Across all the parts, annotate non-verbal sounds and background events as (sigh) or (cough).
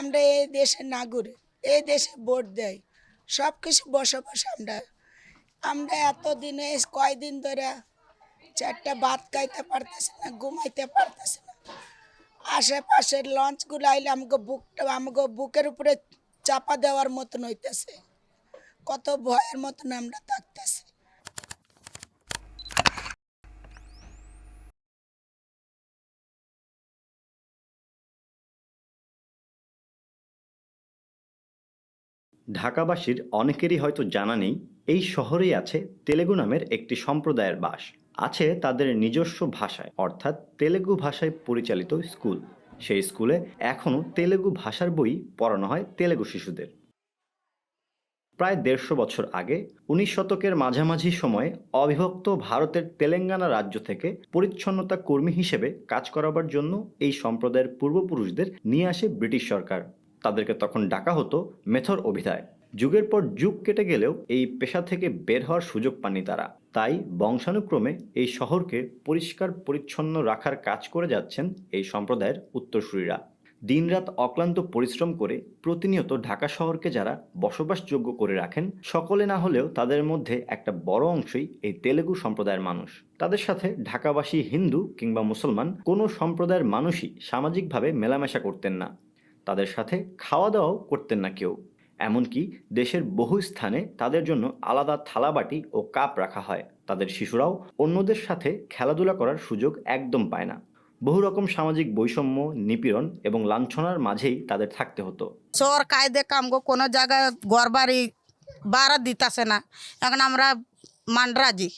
আমরা এই দেশে নাগরিক, এই দেশে ভোট দেয় সব কিছু বসবাস আমরা। আমরা এতদিনে কয়দিন ধরে চারটা ভাত খাইতে পারতেছি না, ঘুমাইতে পারতেছি না। আশেপাশের লঞ্চগুলো আইলে আমাকে বুকটা, আমাকে বুকের উপরে চাপা দেওয়ার মতন হইতেছে। কত ভয়ের মতন আমরা থাকতেছি। ঢাকাবাসীর অনেকেরই হয়তো জানা নেই, এই শহরেই আছে তেলেগু নামের একটি সম্প্রদায়ের বাস। আছে তাদের নিজস্ব ভাষায়, অর্থাৎ তেলেগু ভাষায় পরিচালিত স্কুল। সেই স্কুলে এখনও তেলেগু ভাষার বই পড়ানো হয় তেলেগু শিশুদের। প্রায় দেড়শো বছর আগে, উনিশ শতকের মাঝামাঝি সময়ে অবিভক্ত ভারতের তেলেঙ্গানা রাজ্য থেকে পরিচ্ছন্নতা কর্মী হিসেবে কাজ করাবার জন্য এই সম্প্রদায়ের পূর্বপুরুষদের নিয়ে আসে ব্রিটিশ সরকার। তাদেরকে তখন ডাকা হতো মেথর অভিধায়। যুগের পর যুগ কেটে গেলেও এই পেশা থেকে বের হওয়ার সুযোগ পাননি তারা। তাই বংশানুক্রমে এই শহরকে পরিষ্কার পরিচ্ছন্ন রাখার কাজ করে যাচ্ছেন এই সম্প্রদায়ের উত্তরসূরিরা। দিনরাত অক্লান্ত পরিশ্রম করে প্রতিনিয়ত ঢাকা শহরকে যারা বসবাসযোগ্য করে রাখেন, সকলে না হলেও তাদের মধ্যে একটা বড় অংশই এই তেলেগু সম্প্রদায়ের মানুষ। তাদের সাথে ঢাকাবাসী হিন্দু কিংবা মুসলমান কোনো সম্প্রদায়ের মানুষই সামাজিকভাবে মেলামেশা করতেন না। তাদের সাথে খাওয়া দাওয়াও করতেন না কেউ। এমনকি দেশের বহু স্থানে তাদের জন্য আলাদা থালাবাটি ও কাপ রাখা হয়। তাদের শিশুরাও অন্যদের সাথে খেলাধুলা করার সুযোগ একদম পায় না। বহু রকম সামাজিক বৈষম্য, নিপীড়ন এবং লাঞ্ছনার মাঝেই তাদের থাকতে হতো। চোর, কায়দে কামগো কোনো জায়গায় বাড়ি বাড়া দিতাছে না। এখন আমরা মান্ডরাজি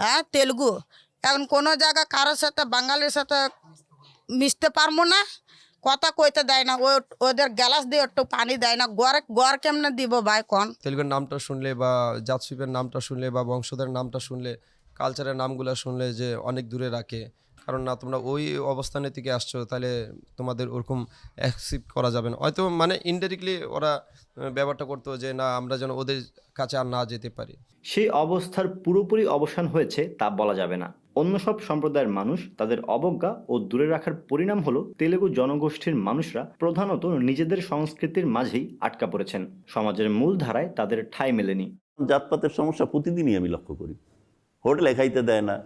হ্যাঁ তেলুগু। এখন কোনো জায়গা কারোর সাথে, বাঙালির সাথে মিশতে পারব না। কথা কইতে দেয় না ওদের গ্যালাস দিয়ে একটু পানি দেয় না গড় গড় কেমনে দিব ভাই কোন? তেলুগুর নামটা শুনলে বা জাতশিল্পের নামটা শুনলে বা বংশধর নামটা শুনলে কালচারের নামগুলো শুনলে যে অনেক দূরে রাখে। কারণ না তোমরা ওই অবস্থানে থেকে আসছো তাহলে তোমাদের ওরকম অ্যাকসেপ্ট করা যাবে না। হয়তো মানে ইনডাইরেক্টলি ওরা ব্যাপারটা করতো যে না আমরা যেন ওদের কাছে আর না যেতে পারি। সেই অবস্থার পুরোপুরি অবসান হয়েছে তা বলা যাবে না। অন্য সব সম্প্রদায়ের মানুষ তাদের অবজ্ঞা ও দূরে রাখার পরিণাম হলো তেলেগু জনগোষ্ঠীর মানুষরা প্রধানত নিজেদের সংস্কৃতির মাঝেই আটকা পড়েছেন। সমাজের মূল ধারায় তাদের ঠাঁই মেলেনি। জাতপাতের সমস্যা প্রতিদিনই আমি লক্ষ্য করি। হোটেলে খাইতে দেয় না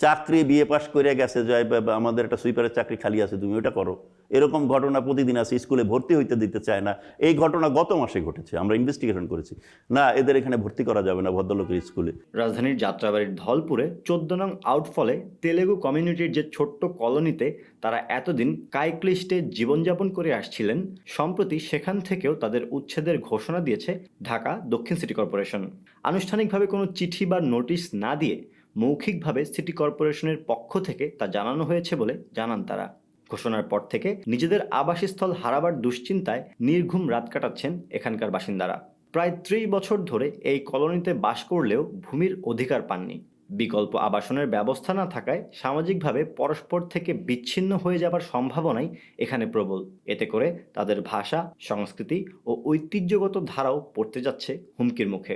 চাকরি বিয়ে পাশ করে গেছে জয় আমাদের একটা সুইপারের চাকরি খালি আছে, তুমি ওটা করো। এরকম ঘটনা প্রতিদিন আছে, স্কুলে ভর্তি হইতে দিতে চায় না। এই ঘটনা গত মাসে ঘটেছে, আমরা ইনভেস্টিগেশন করেছি। না, এদের এখানে ভর্তি করা যাবে না ভদ্রলোকের স্কুলে। রাজধানীর যাত্রাবাড়ির ধলপুরে চোদ্দ নং আউটফলে তেলেগু কমিউনিটির যে ছোট্ট কলোনিতে তারা এতদিন কাইক্লিস্টে জীবনযাপন করে আসছিলেন, সম্প্রতি সেখান থেকেও তাদের উচ্ছেদের ঘোষণা দিয়েছে ঢাকা দক্ষিণ সিটি কর্পোরেশন। আনুষ্ঠানিকভাবে কোনো চিঠি বা নোটিশ না দিয়ে মৌখিকভাবে সিটি কর্পোরেশনের পক্ষ থেকে তা জানানো হয়েছে বলে জানান তারা। ঘোষণার পর থেকে নিজেদের আবাসস্থল হারাবার দুশ্চিন্তায় নির্ঘুম রাত কাটাচ্ছেন এখানকার বাসিন্দারা। প্রায় ত্রিশ বছর ধরে এই কলোনিতে বাস করলেও ভূমির অধিকার পাননি। বিকল্প আবাসনের ব্যবস্থা না থাকায় সামাজিকভাবে পরস্পর থেকে বিচ্ছিন্ন হয়ে যাবার সম্ভাবনাই এখানে প্রবল। এতে করে তাদের ভাষা, সংস্কৃতি ও ঐতিহ্যগত ধারাও পড়তে যাচ্ছে হুমকির মুখে।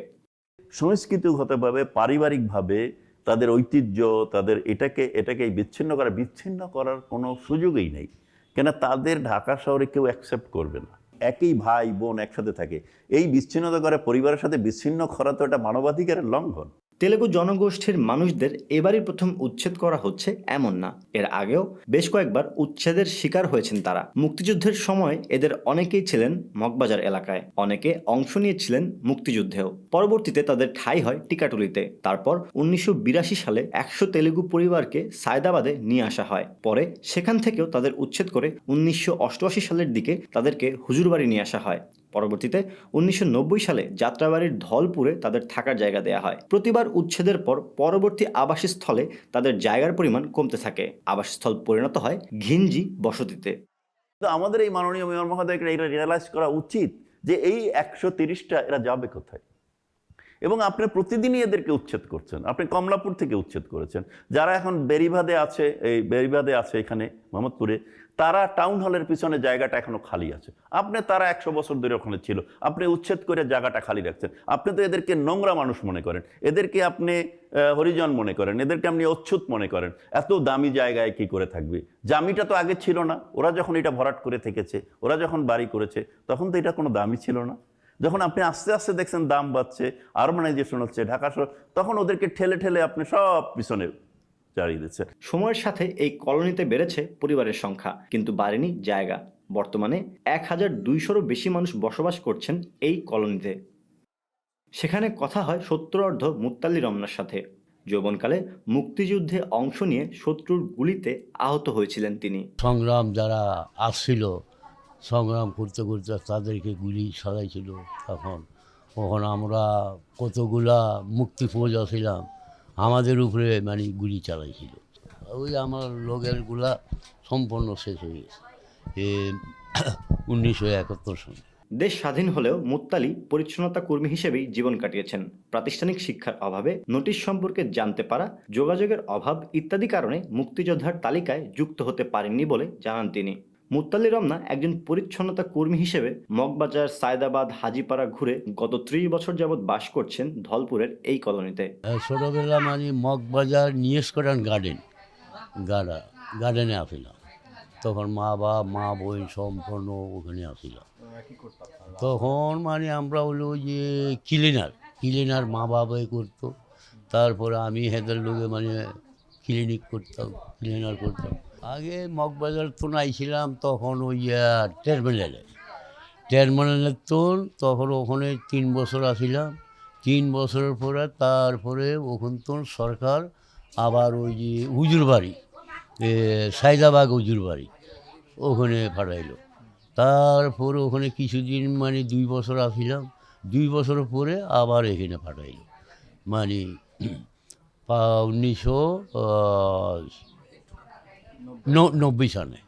সংস্কৃতিগতভাবে পারিবারিকভাবে তাদের ঐতিহ্য, তাদের এটাকে এটাকে বিচ্ছিন্ন করা, বিচ্ছিন্ন করার কোনো সুযোগই নেই। কেন তাদের ঢাকা শহরে কেউ অ্যাকসেপ্ট করবে না। একই ভাই বোন একসাথে থাকে। এই বিচ্ছিন্নতা করে পরিবারের সাথে বিচ্ছিন্ন করা তো এটা মানবাধিকারের লঙ্ঘন। তেলেগু জনগোষ্ঠীর মানুষদের এবারই প্রথম উচ্ছেদ করা হচ্ছে এমন না। এর আগেও বেশ কয়েকবার উচ্ছেদের শিকার হয়েছেন তারা। মুক্তিযুদ্ধের সময় এদের অনেকেই ছিলেন মগবাজার এলাকায়। অনেকে অংশ নিয়েছিলেন মুক্তিযুদ্ধেও। পরবর্তীতে তাদের ঠাঁই হয় টিকাটুলিতে। তারপর উনিশশো বিরাশি সালে একশো তেলেগু পরিবারকে সায়দাবাদে নিয়ে আসা হয়। পরে সেখান থেকেও তাদের উচ্ছেদ করে উনিশশো অষ্টআশি সালের দিকে তাদেরকে হুজুরবাড়ি নিয়ে আসা হয়। পরবর্তীতে উনিশশো নব্বই সালে যাত্রাবাড়ির ধলপুরে তাদের থাকার জায়গা দেয়া হয়। প্রতিবার উচ্ছেদের পর পরবর্তী আবাসস্থলে তাদের জায়গার পরিমাণ কমতে থাকে। আবাসস্থল পরিণত হয় ঘিঞ্জি বসতিতে। তো আমাদের এই মাননীয় মেয়র মহোদয়কে এটা রিয়েলাইজ করা উচিত যে এই একশো তিরিশটা এরা যাবে কোথায়? এবং আপনি প্রতিদিনই এদেরকে উচ্ছেদ করছেন। আপনি কমলাপুর থেকে উচ্ছেদ করেছেন। যারা এখন বেরিবাদে আছে, এই বেরিবাদে আছে এখানে, মোহাম্মদপুরে তারা টাউন হলের পিছনে জায়গাটা এখনও খালি আছে। আপনি তারা একশো বছর ধরে ওখানে ছিল। আপনি উচ্ছেদ করে জায়গাটা খালি রাখছেন। আপনি তো এদেরকে নোংরা মানুষ মনে করেন। এদেরকে আপনি হরিজন মনে করেন। এদেরকে আপনি অচ্ছুত মনে করেন। এত দামি জায়গায় কি করে থাকবে? জামিটা তো আগে ছিল না। ওরা যখন এটা ভরাট করে থেকেছে, ওরা যখন বাড়ি করেছে, তখন তো এটা কোনো দামি ছিল না। যখন আপনি আস্তে আস্তে দেখছেন দাম বাড়ছে আরবানাইজেশন হচ্ছে, ঢাকা শহর, তখন ওদেরকে ঠেলে ঠেলে আপনি সব পিছনে চালিয়ে দিচ্ছেন সময়ের সাথে এই কলোনিতে বেড়েছে পরিবারের সংখ্যা কিন্তু বাড়েনি জায়গা। বর্তমানে এক হাজার দুইশোরও বেশি মানুষ বসবাস করছেন এই কলোনিতে। সেখানে কথা হয় সত্তরার্ধ মুত্তাল্লি রমনার সাথে। যৌবনকালে মুক্তিযুদ্ধে অংশ নিয়ে শত্রুর গুলিতে আহত হয়েছিলেন তিনি। সংগ্রাম যারা আসছিল সংগ্রাম করতে করতে তাদেরকে গুলি সাজাইছিল তখন। তখন আমরা কতগুলা মুক্তি ফৌজা ছিলাম আমাদের উপরে মানে গুলি চালাইছিল। ওই আমার লোকেরগুলা সম্পূর্ণ শেষ হয়ে গেছে। এ (coughs) উনিশশো একাত্তর সনে দেশ স্বাধীন হলেও মুত্তালি পরিচ্ছন্নতা কর্মী হিসেবেই জীবন কাটিয়েছেন। প্রাতিষ্ঠানিক শিক্ষার অভাবে নোটিশ সম্পর্কে জানতে পারা, যোগাযোগের অভাব ইত্যাদি কারণে মুক্তিযোদ্ধার তালিকায় যুক্ত হতে পারেননি বলে জানান তিনি। মুত্তালি রমনা একজন পরিচ্ছন্নতা কর্মী হিসেবে মগবাজার, সায়দাবাদ, হাজিপাড়া ঘুরে গত ত্রিশ বছর যাবৎ বাস করছেন ধলপুরের এই কলোনিতে। ছোটোবেলা মানে মগবাজার নিয়েসকরান গার্ডেন গার্ডা গার্ডেনে আসিলাম তখন মা বা মা বোন সম্পূর্ণ ওখানে আসিলাম তখন মানে আমরা হলো যে ক্লিনার ক্লিনার মা বাবাই করতো। তারপরে আমি হেদের লোকে মানে ক্লিনিক করতাম ক্লিনার করতাম। আগে মগবাজার তো নাইছিলাম তখন ওই টার্মিনালে টার্মিনালের তো তখন ওখানে তিন বছর আসিলাম তিন বছরের পরে, তারপরে ওখান তো সরকার আবার ওই যে হুজুর বাড়ি সাইদাবাগ হুজুর বাড়ি, ওখানে পাঠাইলো। তারপরে ওখানে কিছুদিন মানে দুই বছর আসিলাম দুই বছর পরে আবার এখানে পাঠাইলো। মানে উনিশশো নব্বই সনে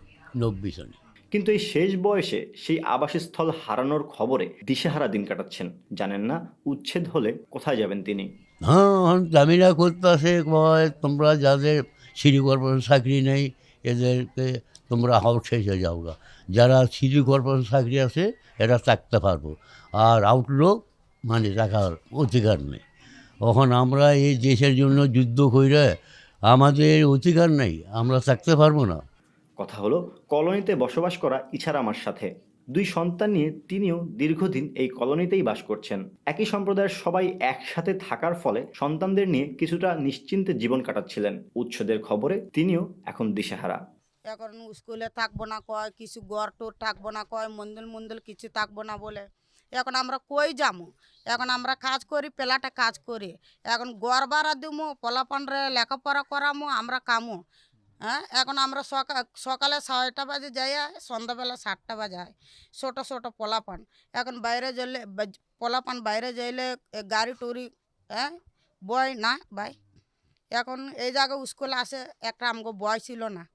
নব্বই সনে। কিন্তু এই শেষ বয়সে সেই আবাসস্থল হারানোর খবরে দিশেহারা দিন কাটাচ্ছেন। জানেন না উচ্ছেদ হলে কোথায় যাবেন তিনি? হ্যাঁ জামিনা করতে আসে কয় তোমরা যাদের সিটি কর্পোরেশন চাকরি নেই এদেরকে তোমরা আউট শেষে যাও গা যারা সিটি কর্পোরেশন চাকরি আছে এরা থাকতে পারব। আর আউটলোক মানে টাকার অধিকার নেই। তখন আমরা এই দেশের জন্য যুদ্ধ করে আমাদের অধিকার নেই আমরা থাকতে পারব না। কথা হলো কলোনিতে বসবাস করা ইছার আমার সাথে। দুই সন্তান নিয়ে তিনিও দীর্ঘদিন এই কলোনিতেই বাস করছেন। একই সম্প্রদায়ের সবাই একসাথে থাকার ফলে সন্তানদের নিয়ে কিছুটা নিশ্চিন্তে জীবন কাটাচ্ছিলেন। উচ্ছেদের খবরে তিনিও এখন দিশেহারা। এখন স্কুলে থাকব না কয় কিছু গড় টোর থাকব না কয় মন্দির মন্দির কিছু থাকব না বলে। এখন আমরা কই যামু? এখন আমরা কাজ করি, পেলাটা কাজ করি। এখন গড় বাড়া দিমু, পোলাপানরে লেখাপড়া করামু, আমরা কামু। হ্যাঁ? এখন আমরা সকাল সকালে ছয়টা বাজে যাই সন্ধ্যাবেলা সাতটা বাজে হয় ছোটো ছোটো পোলাপান। এখন বাইরে বা- পোলাপান বাইরে যাইলে গাড়ি টুরি হ্যাঁ? বয় না, ভাই? এখন এই জায়গায় স্কুল আসে একটা আমাকে বয় ছিল না।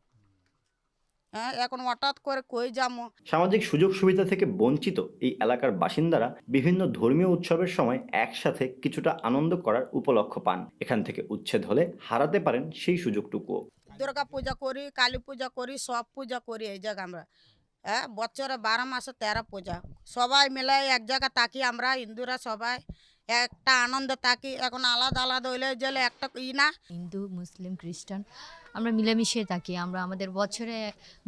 হ্যাঁ এখন হঠাৎ করে কই যাব? সামাজিক সুযোগ সুবিধা থেকে বঞ্চিত এই এলাকার বাসিন্দারা বিভিন্ন ধর্মীয় উৎসবের সময় একসাথে কিছুটা আনন্দ করার উপলক্ষ পান। এখান থেকে উচ্ছেদ হলে হারাতে পারেন সেই সুযোগটুকুও দুর্গা পূজা করি কালী পূজা করি সব পূজা করি এই জায়গা আমরা। হ্যাঁ বছরে বারো মাসে তেরো পূজা। সবাই মিলে এক জায়গা তাকি আমরা হিন্দুরা সবাই। একটা আনন্দ থাকি। এখন আলাদা আলাদা হইলে গেলে একটা ই না। হিন্দু মুসলিম খ্রিস্টান আমরা মিলেমিশে থাকি, আমরা আমাদের বছরে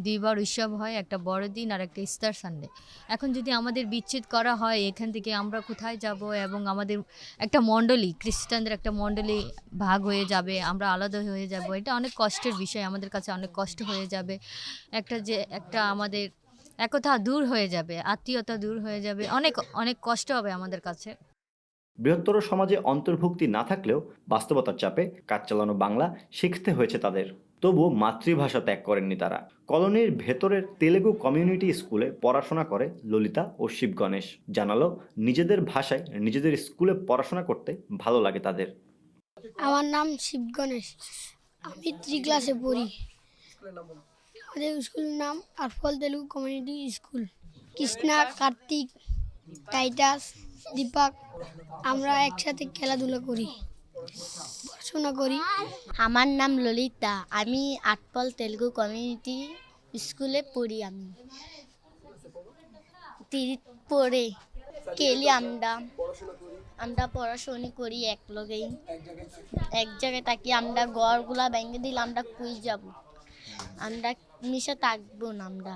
দুইবার উৎসব হয়, একটা বড়দিন আর একটা ইস্তার সানডে। এখন যদি আমাদের বিচ্ছেদ করা হয়, এখান থেকে আমরা কোথায় যাব এবং আমাদের একটা মণ্ডলী, খ্রিস্টানদের একটা মণ্ডলী ভাগ হয়ে যাবে, আমরা আলাদা হয়ে যাব, এটা অনেক কষ্টের বিষয়, আমাদের কাছে অনেক কষ্ট হয়ে যাবে। একটা যে, একটা আমাদের একতা দূর হয়ে যাবে, আত্মীয়তা দূর হয়ে যাবে, অনেক অনেক কষ্ট হবে আমাদের কাছে। বৃহত্তর সমাজে অন্তর্ভুক্তি না থাকলেও বাস্তবতার চাপে কাজ চালানো বাংলা শিখতে হয়েছে তাদের। তবুও মাতৃভাষা ত্যাগ করেননি তারা। কলোনির ভেতরের তেলেগু কমিউনিটি স্কুলে পড়াশোনা করে ললিতা ও শিব গণেশ। জানালো, নিজেদের ভাষায় নিজেদের স্কুলে পড়াশোনা করতে ভালো লাগে তাদের। আমার নাম শিব গণেশ। আমি থ্রি ক্লাসে পড়ি। আমাদের স্কুলের নাম আরফল Telugu community school. Krishna, Kartik, Titus. Deepak, আমরা একসাথে খেলাধুলা করি, পড়াশোনা করি। আমার নাম ললিতা, আমি আটপল তেলুগু কমিউনিটি স্কুলে পড়ি আমি। তিরিত পড়ে কেলি আমরা আমরা পড়াশোনা করি এক লগেই এক জায়গায় থাকি, আমরা ঘরগুলা ভেঙে দিলে আমরা কুই যাব। আমরা মিশে থাকব না আমরা।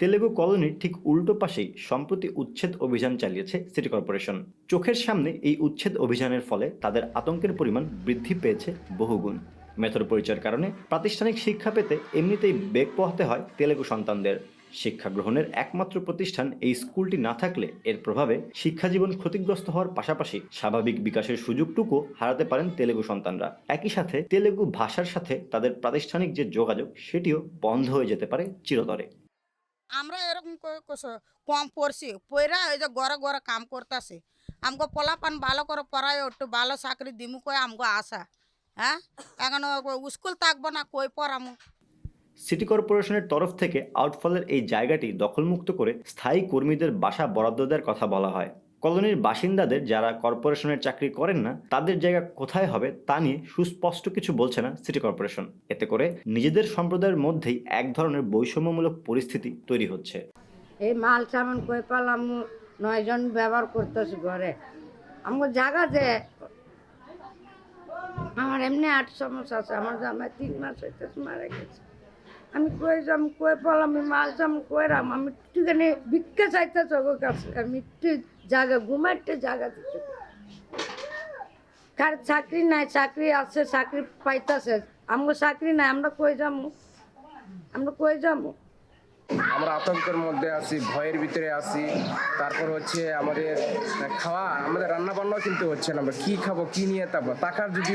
তেলেগু কলোনির ঠিক উল্টো পাশেই সম্প্রতি উচ্ছেদ অভিযান চালিয়েছে সিটি কর্পোরেশন। চোখের সামনে এই উচ্ছেদ অভিযানের ফলে তাদের আতঙ্কের পরিমাণ বৃদ্ধি পেয়েছে বহুগুণ। মেথর পরিচয়ের কারণে প্রাতিষ্ঠানিক শিক্ষা পেতে এমনিতেই বেগ পোহাতে হয় তেলেগু সন্তানদের। শিক্ষা গ্রহণের একমাত্র প্রতিষ্ঠান এই স্কুলটি না থাকলে এর প্রভাবে শিক্ষা জীবন ক্ষতিগ্রস্ত হওয়ার পাশাপাশি স্বাভাবিক বিকাশের সুযোগটুকু হারাতে পারেন তেলেগু সন্তানরা। একই সাথে তেলেগু ভাষার সাথে তাদের প্রাতিষ্ঠানিক যে যোগাযোগ, সেটিও বন্ধ হয়ে যেতে পারে চিরতরে। আমরা এরকম কম পড়ছি। পয়রা ওই যে গর গর কাম করতেছে। আমগো পোলাপান ভালো করে পড়ায়, একটু ভালো চাকরি দিমু কয়ে আমগো আশা। হ্যাঁ? এখন স্কুল থাকব না, কই পড়ামু? সিটি কর্পোরেশনের তরফ থেকে আউটফলের এই জায়গাটি দখলমুক্ত করে স্থায়ী কর্মীদের বাসা বরাদ্দ দেওয়ার কথা বলা হয়। কলোনির বাসিন্দাদের যারা কর্পোরেশনের চাকরি করেন না, তাদের জায়গা কোথায় হবে তা নিয়ে সুস্পষ্ট কিছু বলছে না সিটি কর্পোরেশন। এতে করে নিজেদের সম্প্রদায়ের মধ্যেই এক ধরনের বৈষম্যমূলক পরিস্থিতি তৈরি হচ্ছে। এই মাল সামান কই পেলাম নয়জন ব্যবহার করতেছি ঘরে। আমার জায়গা যে, আমার এমনি আট সমস্যা আছে, আমার জামাই তিন মাস হইতেছে মারা গেছে। আমি কই যাম, কই পালাম মাল সামান কইরাম আমি একটুখানি ভিক্ষা চাইতেছে ওর কাছে, আমি জায়গা, ঘুমাইতে জায়গা দিতে। কার চাকরি নাই, চাকরি আছে, চাকরি পাইতেছে। আমরা চাকরি নাই, আমরা কই যাব আমরা কই যাব আমরা আতঙ্কের মধ্যে আছি ভয়ের ভিতরে আছি। তারপর হচ্ছে আমাদের খাওয়া আমাদের রান্না বান্নাও কিন্তু হচ্ছে না। আমরা কি খাব কি নিয়ে থাকব টাকার যদি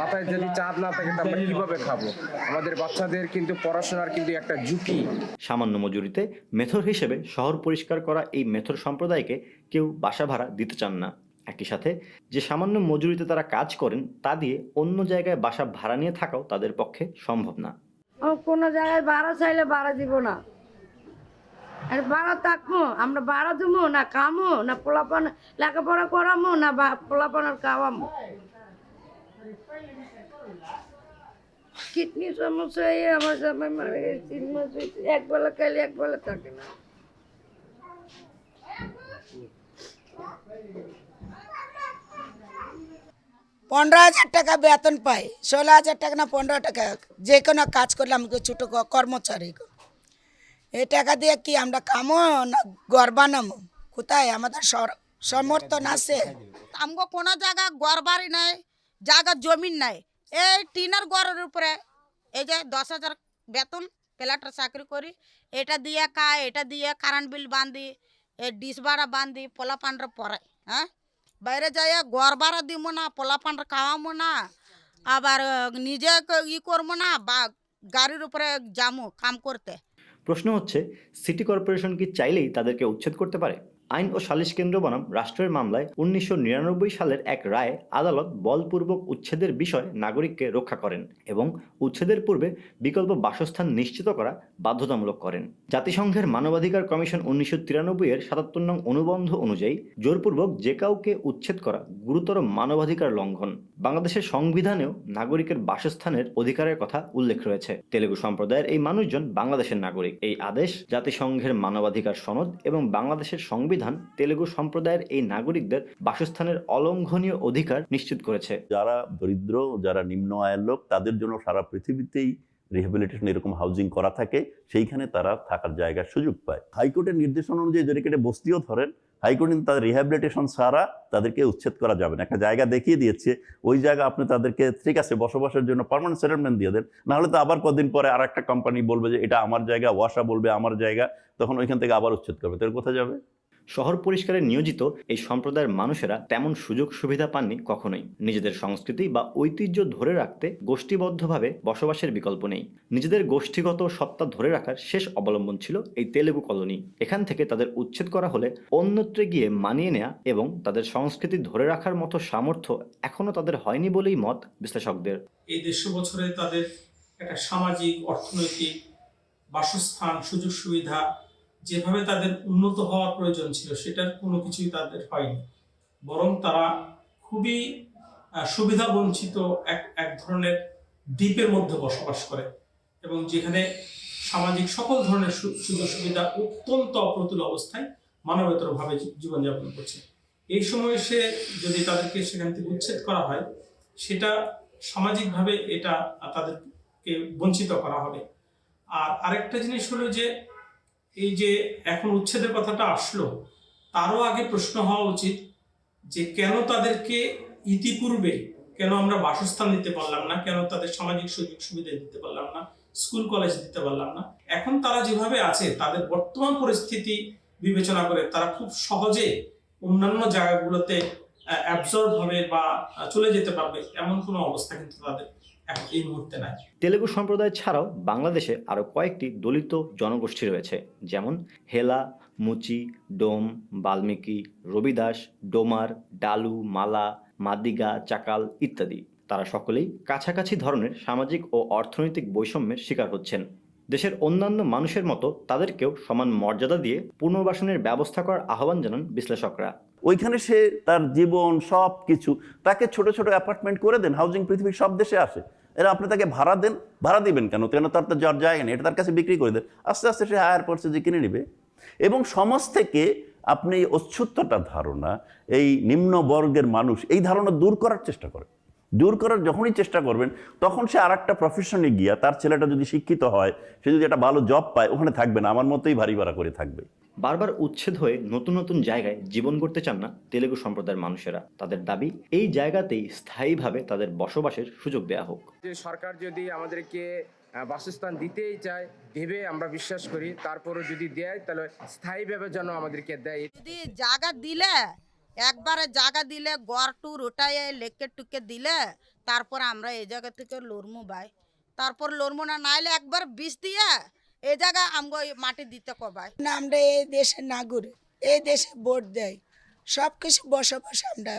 মাথায় যদি চাঁদ না থাকে তো আমরা কীভাবে খাব? আমাদের বাচ্চাদের কিন্তু পড়াশোনার কিন্তু একটা ঝুঁকি। সামান্য মজুরিতে মেথর হিসেবে শহর পরিষ্কার করা এই মেথর সম্প্রদায়কে কেউ বাসা ভাড়া দিতে চান না। একই সাথে যে সামান্য মজুরিতে তারা কাজ করেন তা দিয়ে অন্য জায়গায় বাসা ভাড়া নিয়ে থাকাও তাদের পক্ষে সম্ভব না। কোনো জায়গায় ভাড়া চাইলে ভাড়া দিব না। আর ভাড়া থাকব, আমরা ভাড়া দেবো না কামো না পোলাপান লেখাপড়া করামো, না পোলাপানের খাওয়ামো কিডনি সমস্যা হয়ে আমার জামাই মারা গেছে, তিন মাস হয়েছে, এক বেলা খাইলে এক বেলা থাকে না পনেরো হাজার টাকা বেতন পাই, ষোলো হাজার টাকা না পনেরো টাকা, যে কোনো কাজ করলে আমাকে ছোটো কর্মচারী। এই টাকা দিয়ে কি আমরা কামো না ঘর বানামো কোথায়? আমাদের সমর্থন আছে। আমগো কোনো জায়গা ঘর বাড়ি নাই জায়গা জমিন নাই। এই টিনের ঘরের উপরে এই যে দশ হাজার বেতন প্লেটার চাকরি করি এটা দিয়ে খাই এটা দিয়ে কারেন্ট বিল বান্ধি এই ডিস ভাড়া বান্ধি পোলা পান্ডার পরে হ্যাঁ? বাইরে যাই ঘর ভাড়া দিব না পোলা পান্ডার খাওয়ামো না আবার নিজে ই করব না বা গাড়ির উপরে যামু কাম করতে। প্রশ্ন হচ্ছে সিটি কর্পোরেশন কি চাইলেই তাদেরকে উচ্ছেদ করতে পারে? আইন ও সালিশ কেন্দ্র বনাম রাষ্ট্রের মামলায় উনিশশো নিরানব্বই সালের এক রায়ে আদালত বলপূর্বক উচ্ছেদের বিষয়ে নাগরিককে রক্ষা করেন এবং উচ্ছেদের পূর্বে বিকল্প বাসস্থান নিশ্চিত করা বাধ্যতামূলক করেন। জাতিসংঘের মানবাধিকার কমিশন উনিশশো তিরানব্বই এর সাতাত্তর নং অনুবন্ধ অনুযায়ী জোরপূর্বক যে কাউকে উচ্ছেদ করা গুরুতর মানবাধিকার লঙ্ঘন বাংলাদেশের সংবিধানেও নাগরিকের বাসস্থানের অধিকারের কথা উল্লেখ রয়েছে। তেলেগু সম্প্রদায়ের এই মানুষজন বাংলাদেশের নাগরিক। এই আদেশ জাতিসংঘের মানবাধিকার সনদ এবং বাংলাদেশের সংবিধান তেলেগু সম্প্রদায়ের এই নাগরিকদের বাসস্থানের অলঙ্ঘনীয় অধিকার নিশ্চিত করেছে। যারা দরিদ্র, যারা নিম্ন আয়ের লোক, তাদের জন্য সারা পৃথিবীতেই রিহ্যাবিলিটেশন এরকম হাউজিং করা থাকে, সেইখানে তারা থাকার জায়গার সুযোগ পায়। হাইকোর্টের নির্দেশনা অনুযায়ী যদি কেটে বস্তিও ধরেন, হাইকোর্ট তাদের রিহ্যাবিলিটেশন ছাড়া তাদেরকে উচ্ছেদ করা যাবে না। একটা জায়গা দেখিয়ে দিয়েছে, ওই জায়গা আপনি তাদেরকে, ঠিক আছে, বসবাসের জন্য পার্মানেন্ট সেটেলমেন্ট দিয়ে দেন, নাহলে তো আবার কদিন পরে আর একটা কোম্পানি বলবে যে এটা আমার জায়গা, ওয়াসা বলবে আমার জায়গা, তখন ওইখান থেকে আবার উচ্ছেদ করবে। তাহলে কোথায় যাবে? শহর পরিষ্কারে নিয়োজিত এই সম্প্রদায়ের মানুষেরা তেমন সুযোগ সুবিধা পাননি কখনোই। নিজেদের সংস্কৃতি বা ঐতিহ্য ধরে রাখতে গোষ্ঠীবদ্ধভাবে বসবাসের বিকল্প নেই। নিজেদের গোষ্ঠীগত সত্তা ধরে রাখার শেষ অবলম্বন ছিল এই তেলেগু কলোনি। এখান থেকে তাদের উচ্ছেদ করা হলে অন্যত্রে গিয়ে মানিয়ে নেয়া এবং তাদের সংস্কৃতি ধরে রাখার মতো সামর্থ্য এখনও তাদের হয়নি বলেই মত বিশ্লেষকদের। এই দেড়শো বছরে তাদের একটা সামাজিক, অর্থনৈতিক বাসস্থান, সুযোগ সুবিধা যেভাবে তাদের উন্নত হওয়ার প্রয়োজন ছিল, সেটার কোনো কিছুই তাদের হয়নি। বরং তারা খুবই সুবিধা বঞ্চিত এক এক ধরনের দ্বীপের মধ্যে বসবাস করে এবং যেখানে সামাজিক সকল ধরনের সুযোগ সুবিধা অত্যন্ত অপ্রতুল অবস্থায় মানবেতরভাবে জীবনযাপন করছে। এই সময়ে সে যদি তাদেরকে সেখান থেকে উচ্ছেদ করা হয়, সেটা সামাজিকভাবে এটা তাদেরকে বঞ্চিত করা হবে। আর আরেকটা জিনিস হলো যে এই যে এখন উচ্ছেদের কথাটা আসলো, তারও আগে প্রশ্ন হওয়া উচিত যে কেন তাদেরকে ইতিপূর্বে কেন আমরা বাসস্থান দিতে পারলাম না, কেন তাদের সামাজিক সুযোগ সুবিধা দিতে পারলাম না, স্কুল, কলেজ দিতে পারলাম না। এখন তারা যেভাবে আছে, তাদের বর্তমান পরিস্থিতি বিবেচনা করে তারা খুব সহজে অন্যান্য জায়গাগুলোতে অ্যাবজর্ব হবে বা চলে যেতে পারবে, এমন কোনো অবস্থা কিন্তু তাদের এই মুহূর্তে নাই তেলেগু সম্প্রদায় ছাড়াও বাংলাদেশে আরও কয়েকটি দলিত জনগোষ্ঠী রয়েছে, যেমন হেলা, মুচি, ডোম, বাল্মীকি, রবিদাস, ডোমার, ডালু, মালা, মাদিগা, চাকাল ইত্যাদি। তারা সকলেই কাছাকাছি ধরনের সামাজিক ও অর্থনৈতিক বৈষম্যের শিকার হচ্ছেন। দেশের অন্যান্য মানুষের মতো তাদেরকেও সমান মর্যাদা দিয়ে পুনর্বাসনের ব্যবস্থা করার আহ্বান জানান বিশ্লেষকরা। ওইখানে সে তার জীবন সব কিছু তাকে ছোট ছোট অ্যাপার্টমেন্ট করে দেন হাউজিং পৃথিবীর সব দেশে আসে। এরা আপনি তাকে ভাড়া দেন, ভাড়া দিবেন কেন? কেন তার তো যার জায়গা নেই, এটা তার কাছে বিক্রি করে দেন। আস্তে আস্তে সে হায়ার পার্সেজে কিনে নেবে। এবং সমাজ থেকে আপনি এই অচ্ছুতটা ধারণা, এই নিম্ন বর্গের মানুষ এই ধারণা দূর করার চেষ্টা করে। দূর করার যখনই চেষ্টা করবেন তখন সে আর একটা প্রফেশনে গিয়া তার ছেলেটা যদি শিক্ষিত হয় সে যদি একটা ভালো জব পায় ওখানে থাকবে না। আমার মতোই ভারী ভাড়া করে থাকবে। বারবার উচ্ছেদ হয়ে নতুন নতুন জায়গায় জীবন করতে চান না তেলেগু সম্প্রদায়ের মানুষেরা। তাদের দাবি এই জায়গাতেই স্থায়ীভাবে তাদের বসবাসের সুযোগ দেওয়া হোক। সরকার যদি আমাদেরকে বাসস্থান দিতেই চায় দেবে আমরা বিশ্বাস করি তারপরও যদি দেয় তাহলে স্থায়ীভাবে যেন আমাদেরকে দেয়। যদি জায়গা দিলে একবারে জায়গা দিলে, গড় টুর ওটাই লেকে টুকে দিলে, তারপর আমরা এই জায়গা থেকে লড়মু ভাই। তারপর লড়মু না, নাইলে একবার বিষ দিয়ে এই জায়গা আমগো মাটি দিতে কবাই না, আমরা এই দেশের নাগরিক, এই দেশে ভোট দেয় সব কিছু বসবাস আমরা।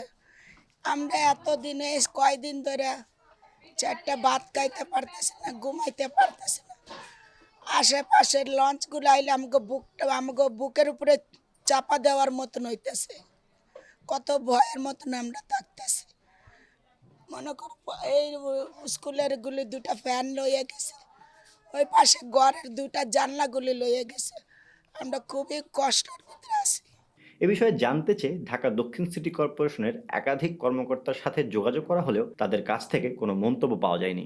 আমরা এতদিনে, কয়দিন ধরে চারটা ভাত খাইতে পারতেছি না, ঘুমাইতে পারতেছি না। আশেপাশের লঞ্চগুলো আইলে আমাকে বুকটা আমাকে বুকের উপরে চাপা দেওয়ার মতন হইতেছে। কত ভয়ের মতন আমরা থাকতেছি। মনে করো এই স্কুলের গুলি দুটা ফ্যান লইয়া গেছে, ওই পাশে ঘরের দুটা জানলাগুলি লইয়া গেছে। আমরা খুবই কষ্টের ভিতরে আছি। এ বিষয়ে জানতে চেয়ে ঢাকা দক্ষিণ সিটি কর্পোরেশনের একাধিক কর্মকর্তার সাথে যোগাযোগ করা হলেও তাদের কাছ থেকে কোনো মন্তব্য পাওয়া যায়নি।